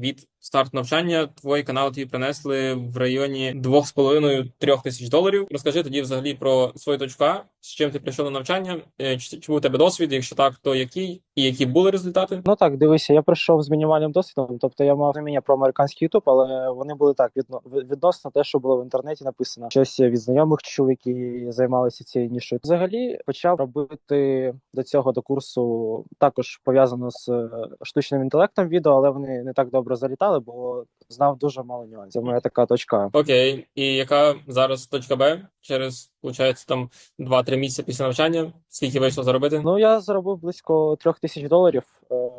Від старту навчання твої канали тобі принесли в районі 2,5-3 тисяч доларів. Розкажи тоді взагалі про свою точку, з чим ти прийшов на навчання, чому чи, чи у тебе досвід, якщо так, то який, і які були результати? Ну так, дивися, я прийшов з мінімальним досвідом, тобто я мав розуміння про американський Ютуб, але вони були так відно, відносно те, що було в інтернеті написано. Щось від знайомих чув, які займалися цією нішою. Взагалі почав робити до цього до курсу також пов'язано з е, штучним інтелектом відео, але вони не так добре залітали, бо знав дуже мало нюансів. Це моя така точка. Окей, і яка зараз точка Б через, виходить, там 2-3 місяці після навчання? Скільки вийшло заробити? Ну я заробив близько трьох тисяч доларів,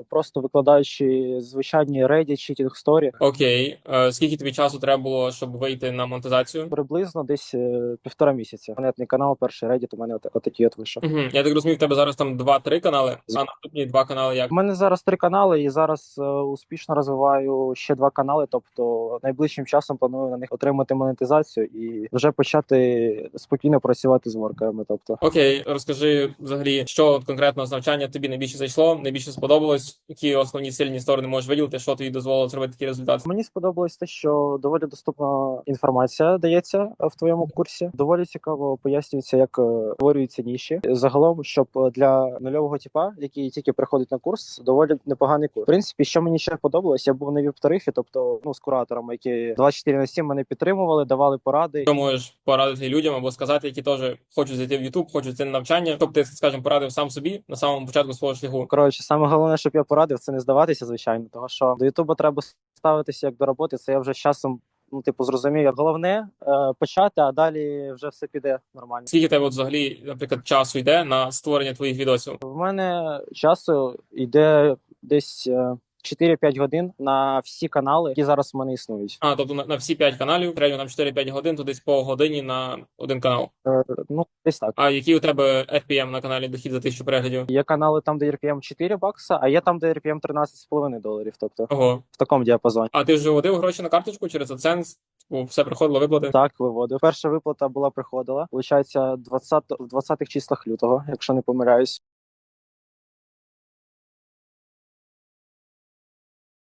просто викладаючи звичайні Reddit, cheating story. Окей, е, скільки тобі часу треба було, щоб вийти на монетизацію? Приблизно десь е, півтора місяця. Монетний канал, перший Reddit у мене от, отакий от вийшов. Угу. Я так розумію, в тебе зараз там 2-3 канали, а наступні два канали як? У мене зараз три канали, і зараз е, успішно розвиваю ще два канали. Тобто найближчим часом планую на них отримати монетизацію і вже почати спокійно працювати з воркерами. Тобто, Окей, розкажи взагалі, що конкретно з навчання тобі найбільше зайшло, найбільше сподобалось, які основні сильні сторони можеш виділити, що тобі дозволило зробити такий результат? мені сподобалось те, що доволі доступна інформація дається е, в твоєму курсі. Доволі цікаво пояснюється, як е, створюються ніші. Загалом, щоб е, для нульового типа, який тільки приходить на курс, доволі непоганий курс. В принципі, що мені ще подобалось, я був на віп-тарифі, тобто ну з кураторами, які 24 на 7 мене підтримували, давали поради. Що можеш порадити людям або сказати, які теж хочуть зайти в YouTube, хочуть зайти на навчання, щоб ти, скажімо, порадив сам собі на самому початку свого шляху. Коротше, саме головне, щоб я порадив, це не здаватися, звичайно, тому що до Ютуба треба ставитися як до роботи. Це я вже з часом. Ну, типу, зрозумів, як головне е, почати, а далі вже все піде нормально. Скільки тебе от взагалі, наприклад, часу йде на створення твоїх відосів? В мене часу йде десь е, 4-5 годин на всі канали, які зараз в мене існують. А, тобто на, на всі 5 каналів, середньо там 4-5 годин, то десь по годині на один канал. Е, ну, десь так. А який у тебе RPM на каналі дохід за тисячу переглядів? Є канали там, де RPM 4 бакса, а є там, де RPM 13,5 доларів. Тобто Ого. в такому діапазоні. А ти вже вводив гроші на карточку через AdSense? Типу, Все приходило виплати? Так, виводив. Перша виплата була приходила. Получається, 20, в 20-х числах лютого, якщо не помиляюсь.